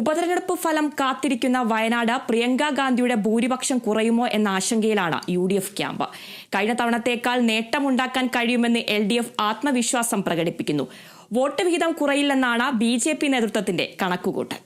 ഉപതെരഞ്ഞെടുപ്പ് ഫലം കാത്തിരിക്കുന്ന വയനാട് പ്രിയങ്ക ഗാന്ധിയുടെ ഭൂരിപക്ഷം കുറയുമോ എന്ന ആശങ്കയിലാണ് യു ഡി എഫ് ക്യാമ്പ്. കഴിഞ്ഞ തവണത്തേക്കാൾ നേട്ടമുണ്ടാക്കാൻ കഴിയുമെന്ന് എൽ ഡി എഫ് ആത്മവിശ്വാസം പ്രകടിപ്പിക്കുന്നു. വോട്ട് വിഹിതം കുറയില്ലെന്നാണ് ബി ജെ പി നേതൃത്വത്തിന്റെ കണക്കുകൂട്ടൽ.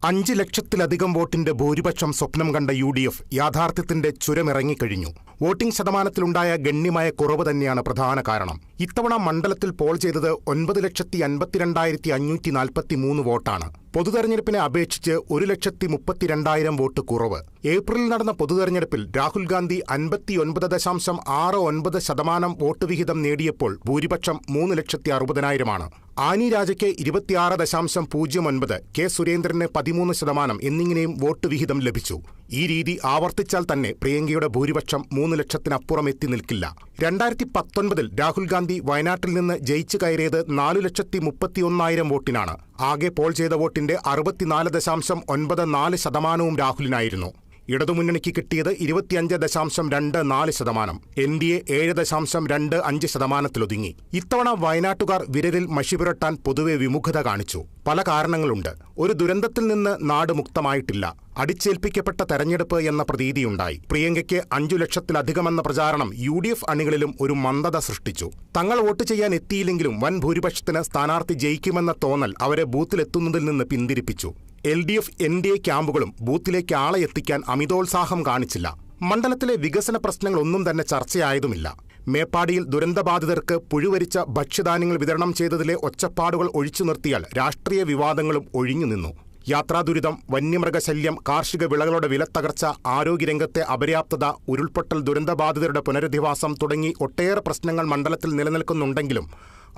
അഞ്ച് ലക്ഷത്തിലധികം വോട്ടിന്റെ ഭൂരിപക്ഷം സ്വപ്നം കണ്ട യു ഡി എഫ് യാഥാർത്ഥ്യത്തിന്റെ ചുരമിറങ്ങിക്കഴിഞ്ഞു. വോട്ടിംഗ് ശതമാനത്തിലുണ്ടായ ഗണ്യമായ കുറവ് തന്നെയാണ് പ്രധാന കാരണം. ഇത്തവണ മണ്ഡലത്തിൽ പോൾ ചെയ്തത് ഒൻപത് ലക്ഷത്തി അൻപത്തിരണ്ടായിരത്തി അഞ്ഞൂറ്റി നാൽപ്പത്തി മൂന്ന് വോട്ടാണ്. പൊതുതെരഞ്ഞെടുപ്പിനെ അപേക്ഷിച്ച് ഒരു ലക്ഷത്തി മുപ്പത്തിരണ്ടായിരം വോട്ട് കുറവ്. ഏപ്രിലിൽ നടന്ന പൊതുതെരഞ്ഞെടുപ്പിൽ രാഹുൽ ഗാന്ധി അൻപത്തിയൊൻപത് ദശാംശം ആറ് ഒൻപത് ശതമാനം വോട്ട് വിഹിതം നേടിയപ്പോൾ ഭൂരിപക്ഷം മൂന്ന് ലക്ഷത്തി അറുപതിനായിരമാണ്. ആനി രാജയ്ക്ക് ഇരുപത്തിയാറ് ദശാംശം പൂജ്യം ഒൻപത് കെ സുരേന്ദ്രന് പതിമൂന്ന് ശതമാനം എന്നിങ്ങനെയും വോട്ട് വിഹിതം ലഭിച്ചു. ഈ രീതി ആവർത്തിച്ചാൽ തന്നെ പ്രിയങ്കയുടെ ഭൂരിപക്ഷം മൂന്ന് ലക്ഷത്തിനപ്പുറം എത്തി നിൽക്കില്ല. രണ്ടായിരത്തി പത്തൊൻപതിൽ രാഹുൽ ഗാന്ധി വയനാട്ടിൽ നിന്ന് ജയിച്ചു കയറിയത് നാലു ലക്ഷത്തി മുപ്പത്തിയൊന്നായിരം വോട്ടിനാണ്. ആകെ പോൾ ചെയ്ത വോട്ടിന്റെ അറുപത്തിനാല് ദശാംശം ഒൻപത് നാല് ശതമാനവും രാഹുലിനായിരുന്നു. ഇടതുമുന്നണിക്ക് കിട്ടിയത് ഇരുപത്തിയഞ്ച് ദശാംശം രണ്ട് നാല് ശതമാനം. എൻ ഡി എ ഏഴ് ദശാംശം രണ്ട് അഞ്ച് ശതമാനത്തിലൊതുങ്ങി. ഇത്തവണ വയനാട്ടുകാർ വിരലിൽ മഷി പുരട്ടാൻ പൊതുവെ വിമുഖത കാണിച്ചു. പല കാരണങ്ങളുണ്ട്. ഒരു ദുരന്തത്തിൽ നിന്ന് നാട് മുക്തമായിട്ടില്ല. അടിച്ചേൽപ്പിക്കപ്പെട്ട തെരഞ്ഞെടുപ്പ് എന്ന പ്രതീതിയുണ്ടായി. പ്രിയങ്കയ്ക്ക് അഞ്ചു ലക്ഷത്തിലധികമെന്ന പ്രചാരണം യു ഡി എഫ് അണികളിലും ഒരു മന്ദത സൃഷ്ടിച്ചു. തങ്ങൾ വോട്ട് ചെയ്യാൻ എത്തിയില്ലെങ്കിലും വൻ ഭൂരിപക്ഷത്തിന് സ്ഥാനാർത്ഥി ജയിക്കുമെന്ന തോന്നൽ അവരെ ബൂത്തിലെത്തുന്നതിൽ നിന്ന് പിന്തിരിപ്പിച്ചു. L D F N D A ക്യാമ്പുകളും ബൂത്തിലേക്ക് ആളെ എത്തിക്കാൻ അമിതോത്സാഹം കാണിച്ചില്ല. മണ്ഡലത്തിലെ വികസന പ്രശ്നങ്ങളൊന്നും തന്നെ ചർച്ചയായതുമില്ല. മേപ്പാടിയിൽ ദുരന്തബാധിതർക്ക് പുഴുവരിച്ച ഭക്ഷ്യധാന്യങ്ങൾ വിതരണം ചെയ്തതിലെ ഒച്ചപ്പാടുകൾ ഒഴിച്ചു നിർത്തിയാൽ രാഷ്ട്രീയ വിവാദങ്ങളും ഒഴിഞ്ഞുനിന്നു. യാത്രാദുരിതം വന്യമൃഗശല്യം കാർഷിക വിളകളുടെ വിലത്തകർച്ച ആരോഗ്യരംഗത്തെ അപര്യാപ്തത ഉരുൾപൊട്ടൽ ദുരന്തബാധിതരുടെ പുനരധിവാസം തുടങ്ങി ഒട്ടേറെ പ്രശ്നങ്ങൾ മണ്ഡലത്തിൽ നിലനിൽക്കുന്നുണ്ടെങ്കിലും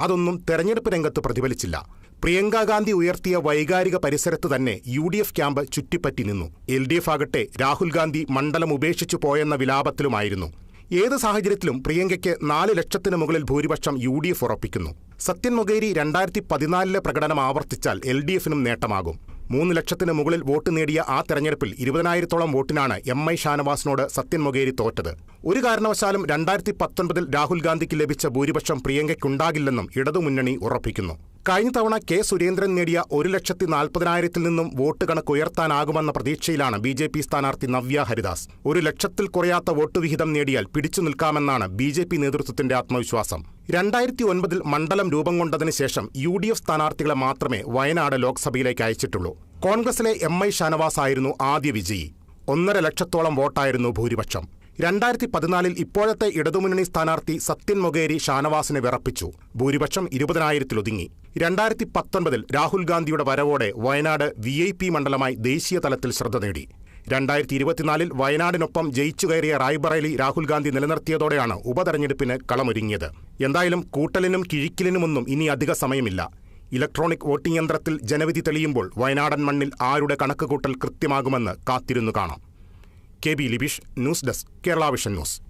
അതൊന്നും തെരഞ്ഞെടുപ്പ് രംഗത്ത് പ്രതിഫലിച്ചില്ല. പ്രിയങ്കാ ഗാന്ധി ഉയർത്തിയ വൈകാരിക പരിസരത്ത് തന്നെ യു ഡി എഫ് ക്യാമ്പ് ചുറ്റിപ്പറ്റി നിന്നു. എൽ ഡി എഫ് ആകട്ടെ രാഹുൽ ഗാന്ധി മണ്ഡലം ഉപേക്ഷിച്ചു പോയെന്ന വിലാപത്തിലുമായിരുന്നു. ഏത് സാഹചര്യത്തിലും പ്രിയങ്കയ്ക്ക് നാല് ലക്ഷത്തിന് മുകളിൽ ഭൂരിപക്ഷം യു ഡി എഫ് ഉറപ്പിക്കുന്നു. സത്യൻ മൊഗേരി രണ്ടായിരത്തി പതിനാലിലെ പ്രകടനം ആവർത്തിച്ചാൽ എൽ ഡി എഫിനും നേട്ടമാകും. മൂന്ന് ലക്ഷത്തിന് മുകളിൽ വോട്ട് നേടിയ ആ തെരഞ്ഞെടുപ്പിൽ ഇരുപതിനായിരത്തോളം വോട്ടിനാണ് എം ഐ ഷാനവാസിനോട് സത്യൻ മൊഗേരി തോറ്റത്. ഒരു കാരണവശാലും രണ്ടായിരത്തി പത്തൊൻപതിൽ രാഹുൽ ഗാന്ധിക്ക് ലഭിച്ച ഭൂരിപക്ഷം പ്രിയങ്കയ്ക്കുണ്ടാകില്ലെന്നും ഇടതുമുന്നണി ഉറപ്പിക്കുന്നു. കഴിഞ്ഞ തവണ കെ സുരേന്ദ്രൻ നേടിയ ഒരു ലക്ഷത്തി നാൽപ്പതിനായിരത്തിൽ നിന്നും വോട്ട് കണക്ക് ഉയർത്താനാകുമെന്ന പ്രതീക്ഷയിലാണ് ബി ജെ പി സ്ഥാനാർത്ഥി നവ്യ ഹരിദാസ്. ഒരു ലക്ഷത്തിൽ കുറയാത്ത വോട്ട് വിഹിതം നേടിയാൽ പിടിച്ചു നിൽക്കാമെന്നാണ് ബി ജെ പി നേതൃത്വത്തിന്റെ ആത്മവിശ്വാസം. രണ്ടായിരത്തി ഒൻപതിൽ മണ്ഡലം രൂപം കൊണ്ടതിന് ശേഷം യു ഡി എഫ് സ്ഥാനാർത്ഥികളെ മാത്രമേ വയനാട് ലോക്സഭയിലേക്ക് അയച്ചിട്ടുള്ളൂ. കോൺഗ്രസിലെ എം ഐ ഷാനവാസ് ആയിരുന്നു ആദ്യ വിജയി. ഒന്നര ലക്ഷത്തോളം വോട്ടായിരുന്നു ഭൂരിപക്ഷം. രണ്ടായിരത്തി പതിനാലിൽ ഇപ്പോഴത്തെ ഇടതുമുന്നണി സ്ഥാനാർത്ഥി സത്യൻ മൊഗേരി ഷാനവാസിനെ വിറപ്പിച്ചു. ഭൂരിപക്ഷം ഇരുപതിനായിരത്തിലൊതുങ്ങി. രണ്ടായിരത്തി പത്തൊൻപതിൽ രാഹുൽ ഗാന്ധിയുടെ വരവോടെ വയനാട് വി ഐ പി മണ്ഡലമായി ദേശീയ തലത്തിൽ ശ്രദ്ധ നേടി. രണ്ടായിരത്തി ഇരുപത്തിനാലിൽ വയനാടിനൊപ്പം ജയിച്ചു കയറിയ റായ്ബറേലി രാഹുൽ ഗാന്ധി നിലനിർത്തിയതോടെയാണ് ഉപതെരഞ്ഞെടുപ്പിന് കളമൊരുങ്ങിയത്. എന്തായാലും കൂട്ടലിനും കിഴിക്കലിനുമൊന്നും ഇനി അധിക സമയമില്ല. ഇലക്ട്രോണിക് വോട്ടിംഗ് യന്ത്രത്തിൽ ജനവിധി തെളിയുമ്പോൾ വയനാടൻ മണ്ണിൽ ആരുടെ കണക്കുകൂട്ടൽ കൃത്യമാകുമെന്ന് കാത്തിരുന്നു കാണാം. K B Libish news desk Kerala vision news.